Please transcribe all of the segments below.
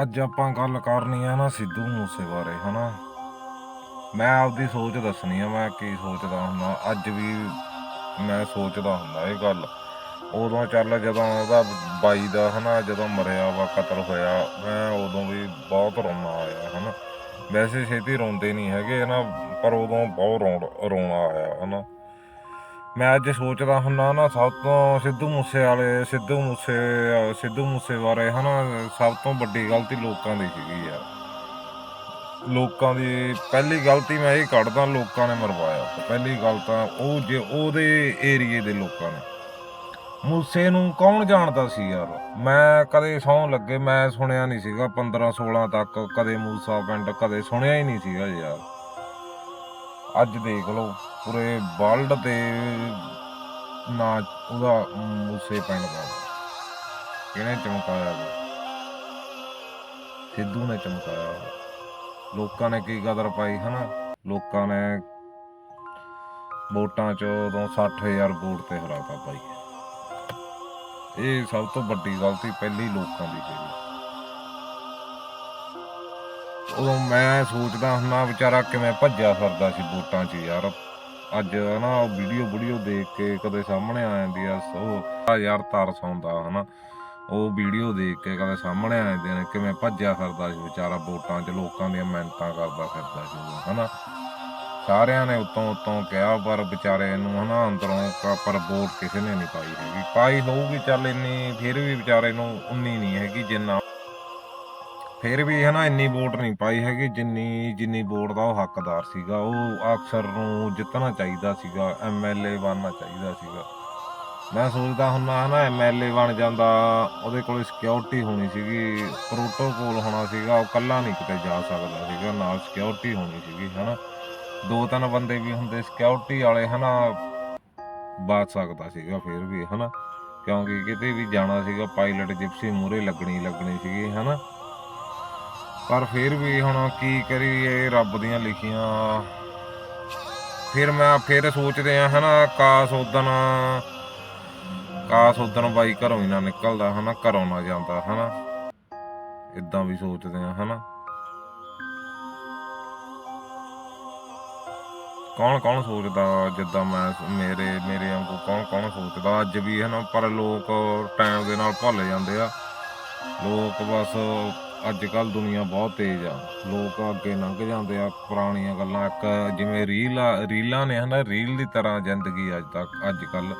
ਅੱਜ ਆਪਾਂ ਗੱਲ ਕਰਨੀ ਆ ਨਾ ਸਿੱਧੂ ਮੂਸੇ ਬਾਰੇ ਹਨਾ? ਮੈਂ ਆਪਦੀ ਸੋਚ ਦੱਸਣੀ ਆ, ਮੈਂ ਕੀ ਸੋਚਦਾ ਹੁੰਦਾ, ਅੱਜ ਵੀ ਮੈਂ ਸੋਚਦਾ ਹੁੰਦਾ ਇਹ ਗੱਲ। ਉਦੋਂ ਚੱਲ ਜਦੋਂ ਉਹਦਾ ਬਾਈ ਦਾ, ਹਨਾ, ਜਦੋਂ ਮਰਿਆ ਵਾ, ਕਤਲ ਹੋਇਆ, ਮੈਂ ਉਦੋਂ ਵੀ ਬਹੁਤ ਰੋਣਾ ਆਇਆ, ਹਨਾ? ਵੈਸੇ ਛੇਤੀ ਰੋਂਦੇ ਨਹੀਂ ਹੈਗੇ ਨਾ ਪਰ ਉਦੋਂ ਬਹੁਤ ਰੋਣ ਰੋਣਾ ਆਇਆ, ਹਨਾ? ਮੈਂ ਅੱਜ ਸੋਚਦਾ ਹੁੰਦਾ ਨਾ, ਸਭ ਤੋਂ ਸਿੱਧੂ ਮੂਸੇ ਵਾਲੇ ਸਿੱਧੂ ਮੂਸੇ ਸਿੱਧੂ ਮੂਸੇ ਬਾਰੇ ਹਨਾ, ਸਭ ਤੋਂ ਵੱਡੀ ਗਲਤੀ ਲੋਕਾਂ ਦੀ ਸੀਗੀ ਯਾਰ। ਲੋਕਾਂ ਦੀ, ਪਹਿਲੀ ਗਲਤੀ ਮੈਂ ਇਹ ਕੱਢਦਾ, ਲੋਕਾਂ ਨੇ ਮਰਵਾਇਆ। ਪਹਿਲੀ ਗੱਲ ਤਾਂ ਉਹ ਜੇ ਉਹਦੇ ਏਰੀਏ ਦੇ ਲੋਕਾਂ ਨੇ। ਮੂਸੇ ਨੂੰ ਕੌਣ ਜਾਣਦਾ ਸੀ ਯਾਰ? ਮੈਂ ਕਦੇ ਸੌਂ ਲੱਗੇ, ਮੈਂ ਸੁਣਿਆ ਨਹੀਂ ਸੀਗਾ 15 16 ਤੱਕ ਕਦੇ ਮੂਸਾ ਪਿੰਡ ਕਦੇ ਸੁਣਿਆ ਹੀ ਨਹੀਂ ਸੀਗਾ ਯਾਰ। ਅੱਜ ਦੇਖ ਲਓ, ਪੂਰੇ ਵਰਲਡ ਤੇ ਨਾ ਉਹਦਾ ਮੂਸੇ ਪਿੰਡ ਦਾ ਕਿਹਨੇ ਚਮਕਾਇਆ ਸਿੱਧੂ ਨੇ ਚਮਕਾਇਆ ਲੋਕਾਂ ਨੇ ਕੀ ਕਦਰ ਪਾਈ, ਹਨਾ? ਲੋਕਾਂ ਨੇ ਵੋਟਾਂ ਚ ਉਦੋਂ 60000 ਵੋਟ ਤੇ ਹਰਾਤਾ ਪਾਈ ਇਹ ਸਭ ਤੋਂ ਵੱਡੀ ਗਲਤੀ ਪਹਿਲੀ ਲੋਕਾਂ ਦੀ ਸੀ। ਉਦੋਂ ਮੈਂ ਸੋਚਦਾ ਹੁੰਦਾ ਵਿਚਾਰਾ ਕਿਵੇਂ ਭੱਜਿਆ ਫਿਰਦਾ ਸੀ ਵੋਟਾਂ 'ਚ ਯਾਰ। ਅੱਜ ਨਾ ਉਹ ਵੀਡੀਓ ਵੀਡੀਓ ਦੇਖ ਕੇ ਕਦੇ ਸਾਹਮਣੇ ਆ ਜਾਂਦੀ ਆ, ਸੋ ਯਾਰ ਤਰਸ ਆਉਂਦਾ ਹਨਾ। ਉਹ ਵੀਡੀਓ ਦੇਖ ਕੇ ਕਦੇ ਸਾਹਮਣੇ ਆ ਜਾਂਦੇ ਨੇ, ਕਿਵੇਂ ਭੱਜਿਆ ਫਿਰਦਾ ਸੀ ਵਿਚਾਰਾ ਵੋਟਾਂ 'ਚ, ਲੋਕਾਂ ਦੀਆਂ ਮਿਹਨਤਾਂ ਕਰਦਾ ਫਿਰਦਾ ਸੀ ਹਨਾ। ਸਾਰਿਆਂ ਨੇ ਉਤੋਂ ਉਤੋਂ ਕਿਹਾ, ਪਰ ਵਿਚਾਰੇ ਨੂੰ ਹਨਾ ਅੰਦਰੋਂ ਕ- ਪਰ ਵੋਟ ਕਿਸੇ ਨੇ ਨਹੀਂ ਪਾਈ ਹੈਗੀ। ਪਾਈ ਹੋਊਗੀ ਚੱਲ ਇੰਨੀ, ਫਿਰ ਵੀ ਵਿਚਾਰੇ ਨੂੰ ਉਨੀ ਨਹੀਂ ਹੈਗੀ, ਜਿੰਨਾ ਫਿਰ ਵੀ ਹਨਾ ਇੰਨੀ ਵੋਟ ਨਹੀਂ ਪਾਈ ਹੈਗੀ, ਜਿੰਨੀ ਜਿੰਨੀ ਵੋਟ ਦਾ ਉਹ ਹੱਕਦਾਰ ਸੀਗਾ, ਉਹ ਅਕਸਰ ਨੂੰ ਜਿੱਤਣਾ ਚਾਹੀਦਾ ਸੀਗਾ ਐਮਐਲਏ ਬਣਨਾ ਚਾਹੀਦਾ ਸੀਗਾ। ਮੈਂ ਸੋਚਦਾ ਹੁੰਦਾ ਹਨਾ ਐਮਐਲਏ ਬਣ ਜਾਂਦਾ, ਉਹਦੇ ਕੋਲ ਸਿਕਿਉਰਿਟੀ ਹੋਣੀ ਸੀਗੀ ਪ੍ਰੋਟੋਕੋਲ ਹੋਣਾ ਸੀਗਾ, ਉਹ ਕੱਲਾ ਨਹੀਂ ਕਿਤੇ ਜਾ ਸਕਦਾ ਸੀਗਾ, ਨਾਲ ਸਿਕਿਉਰਿਟੀ ਹੋਣੀ ਸੀਗੀ, ਹਨਾ। ਦੋ ਤਿੰਨ ਬੰਦੇ ਵੀ ਹੁੰਦੇ ਸਿਕਿਉਰਿਟੀ ਵਾਲੇ, ਹਨਾ ਬਾਤ ਸਕਦਾ ਸੀਗਾ ਫਿਰ ਵੀ, ਹਨਾ। ਕਿਉਂਕਿ ਕਿਤੇ ਵੀ ਜਾਣਾ ਸੀਗਾ ਪਾਇਲਟ ਜਿਪਸੀ ਮੂਰੇ ਲੱਗਣੀ ਲੱਗਣੀ ਸੀਗੀ, ਹਨਾ। ਪਰ ਫਿਰ ਵੀ ਹੁਣ ਕੀ ਕਰੀਏ ਰੱਬ ਦੀਆਂ ਲਿਖੀਆਂ। ਫਿਰ ਮੈਂ ਫਿਰ ਸੋਚਦੇ ਆ ਹਨਾ, ਕਾਸ ਉਦਣ ਕਾਸ ਉਦਣ ਬਾਈ ਘਰੋਂ ਹੀ ਨਾ ਨਿਕਲਦਾ, ਹਨਾ, ਘਰੋਂ ਨਾ ਜਾਂਦਾ, ਹਨਾ। ਇਦਾਂ ਵੀ ਸੋਚਦੇ ਆ ਹਨਾ। ਕੌਣ ਕੌਣ ਸੋਚਦਾ ਜਿੱਦਾਂ ਮੈਂ, ਮੇਰੇ ਮੇਰੇ ਵਾਂਗੂ ਕੌਣ ਕੌਣ ਸੋਚਦਾ? ਅੱਜ ਵੀ, ਹਨਾ, ਪਰ ਲੋਕ ਟਾਈਮ ਦੇ ਨਾਲ ਭੁੱਲ ਜਾਂਦੇ ਆ। ਲੋਕ ਬਸ ਅੱਜ ਕੱਲ ਦੁਨੀਆ ਬਹੁਤ ਤੇਜ਼ ਆ। ਲੋਕ ਅੱਗੇ ਲੰਘ ਜਾਂਦੇ ਆ, ਪੁਰਾਣੀਆਂ ਗੱਲਾਂ। ਇੱਕ ਜਿਵੇਂ ਰੀਲ ਆ, ਰੀਲਾਂ ਨੇ ਹਨਾ, ਰੀਲ ਦੀ ਤਰ੍ਹਾਂ ਜ਼ਿੰਦਗੀ ਅੱਜ ਤੱਕ ਅੱਜ ਕੱਲ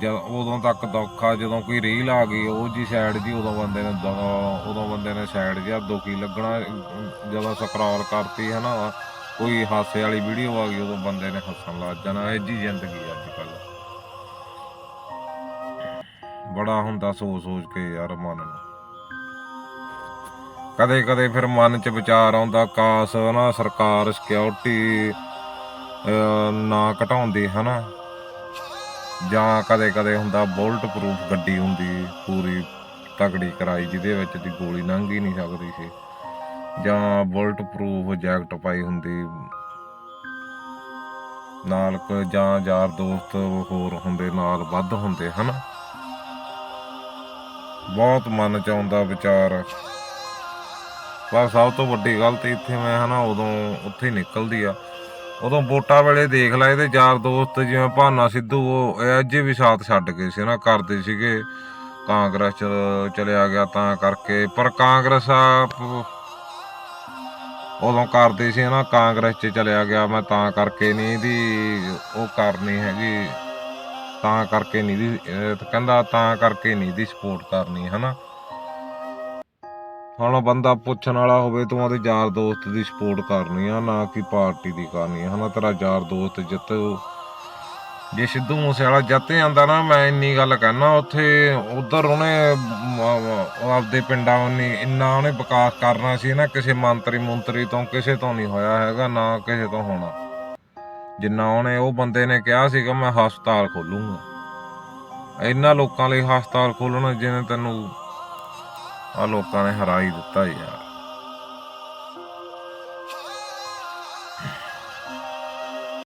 ਜਦ ਉਦੋਂ ਤੱਕ ਦੁੱਖ ਜਦੋਂ ਕੋਈ ਰੀਲ ਆ ਗਈ, ਉਹ ਜੀ ਸਾਈਡ ਜੀ ਉਦੋਂ ਬੰਦੇ ਨੇ ਦੁ- ਉਦੋਂ ਬੰਦੇ ਨੇ ਸਾਈਡ ਜਿਹਾ ਦੁਖੀ ਲੱਗਣਾ, ਜਦੋਂ ਸਕਰੋਲ ਕਰਤੀ ਹਨਾ, ਕੋਈ ਹਾਸੇ ਵਾਲੀ ਵੀਡੀਓ ਆ ਗਈ, ਉਦੋਂ ਬੰਦੇ ਨੇ ਹੱਸਣ ਲੱਗ ਜਾਣਾ, ਇਹ ਜੀ ਜ਼ਿੰਦਗੀ ਅੱਜ ਕੱਲ ਬੜਾ ਹੁੰਦਾ ਸੋਚ ਸੋਚ ਕੇ ਯਾਰ ਮਨ ਨੂੰ। ਕਦੇ ਕਦੇ ਫਿਰ ਮਨ 'ਚ ਵਿਚਾਰ ਆਉਂਦਾ, ਕਾਸ ਨਾ ਸਰਕਾਰ ਸਿਕਿਉਰਿਟੀ ਨਾ ਘਟਾਉਂਦੀ, ਹਨਾ? ਜਾਂ ਕਦੇ ਕਦੇ ਹੁੰਦਾ ਬੁਲਟ ਪ੍ਰੂਫ ਗੱਡੀ ਹੁੰਦੀ, ਪੂਰੀ ਤਗੜੀ ਕਰਾਈ ਜਿਹਦੇ ਵਿੱਚ ਦੀ ਗੋਲੀ ਲੰਘ ਹੀ ਨਹੀਂ ਸਕਦੀ ਸੀ। ਜਾਂ ਬੁਲਟ ਪ੍ਰੂਫ ਜੈਕਟ ਪਾਈ ਹੁੰਦੀ। ਨਾਲ ਕ- ਜਾਂ ਯਾਰ ਦੋਸਤ ਹੋਰ ਹੁੰਦੇ, ਨਾਲ ਵੱਧ ਹੁੰਦੇ, ਹਨਾ? ਬਹੁਤ ਮਨ ਚ ਆਉਂਦਾ ਵਿਚਾਰ। ਪਰ ਸਭ ਤੋਂ ਵੱਡੀ ਗਲਤੀ ਇੱਥੇ ਮੈਂ ਹਨਾ ਉਦੋਂ ਉੱਥੇ ਨਿਕਲਦੀ ਆ। ਉਦੋਂ ਵੋਟਾਂ ਵੇਲੇ ਦੇਖ ਲੈ ਇਹਦੇ ਯਾਰ ਦੋਸਤ ਜਿਵੇਂ ਭਾਨਾ ਸਿੱਧੂ, ਉਹ ਇਹ ਅੱਜ ਵੀ ਸਾਥ ਛੱਡ ਗਏ ਸੀ ਨਾ, ਕਰਦੇ ਸੀਗੇ। ਕਾਂਗਰਸ ਚ ਚਲਿਆ ਗਿਆ ਤਾਂ ਕਰਕੇ, ਪਰ ਕਾਂਗਰਸ ਉਦੋਂ ਕਰਦੇ ਸੀ ਨਾ, ਕਾਂਗਰਸ ਚ ਚਲਿਆ ਗਿਆ ਮੈਂ ਤਾਂ ਕਰਕੇ ਨਹੀਂ ਇਹਦੀ ਉਹ ਕਰਨੀ ਹੈਗੀ। ਤਾਂ ਕਰਕੇ ਨਹੀਂ ਦੀ ਕਹਿੰਦਾ ਤਾਂ ਕਰਕੇ ਨਹੀਂ ਦੀ ਸਪੋਰਟ ਕਰਨੀ, ਹਨਾ। ਹੁਣ ਬੰਦਾ ਪੁੱਛਣ ਵਾਲਾ ਹੋਵੇ ਤੂੰ ਉਹਦੇ ਯਾਰ ਦੋਸਤ ਦੀ ਸਪੋਰਟ ਕਰਨੀ ਆ, ਨਾ ਕਿ ਪਾਰਟੀ ਦੀ ਕਰਨੀ ਆ, ਹਨਾ? ਤੇਰਾ ਯਾਰ ਦੋਸਤ ਜਿੱਤੂ ਜੇ ਸਿੱਧੂ ਮੂਸੇਵਾਲਾ ਜਿੱਤ ਜਾਂਦਾ ਨਾ, ਮੈਂ ਇੰਨੀ ਗੱਲ ਕਹਿਣਾ ਉੱਥੇ ਉਧਰ ਉਹਨੇ ਆਪਦੇ ਪਿੰਡਾਂ ਉਹਨੇ ਇੰਨਾ ਉਹਨੇ ਵਿਕਾਸ ਕਰਨਾ ਸੀ ਨਾ, ਕਿਸੇ ਮੰਤਰੀ ਮੰਤਰੀ ਤੋਂ ਕਿਸੇ ਤੋਂ ਨਹੀਂ ਹੋਇਆ ਹੈਗਾ, ਨਾ ਕਿਸੇ ਤੋਂ ਹੋਣਾ। ਜਿੰਨਾ ਉਹਨੇ ਉਹ ਬੰਦੇ ਨੇ ਕਿਹਾ ਸੀਗਾ, ਮੈਂ ਹਸਪਤਾਲ ਖੋਲੂੰਗਾ। ਇੰਨਾ ਲੋਕਾਂ ਲਈ ਹਸਪਤਾਲ ਖੋਲਣਾ ਜਿਹਨੇ ਤੈਨੂੰ ਆ ਲੋਕਾਂ ਨੇ ਹਰਾ ਹੀ ਦਿੱਤਾ ਯਾਰ।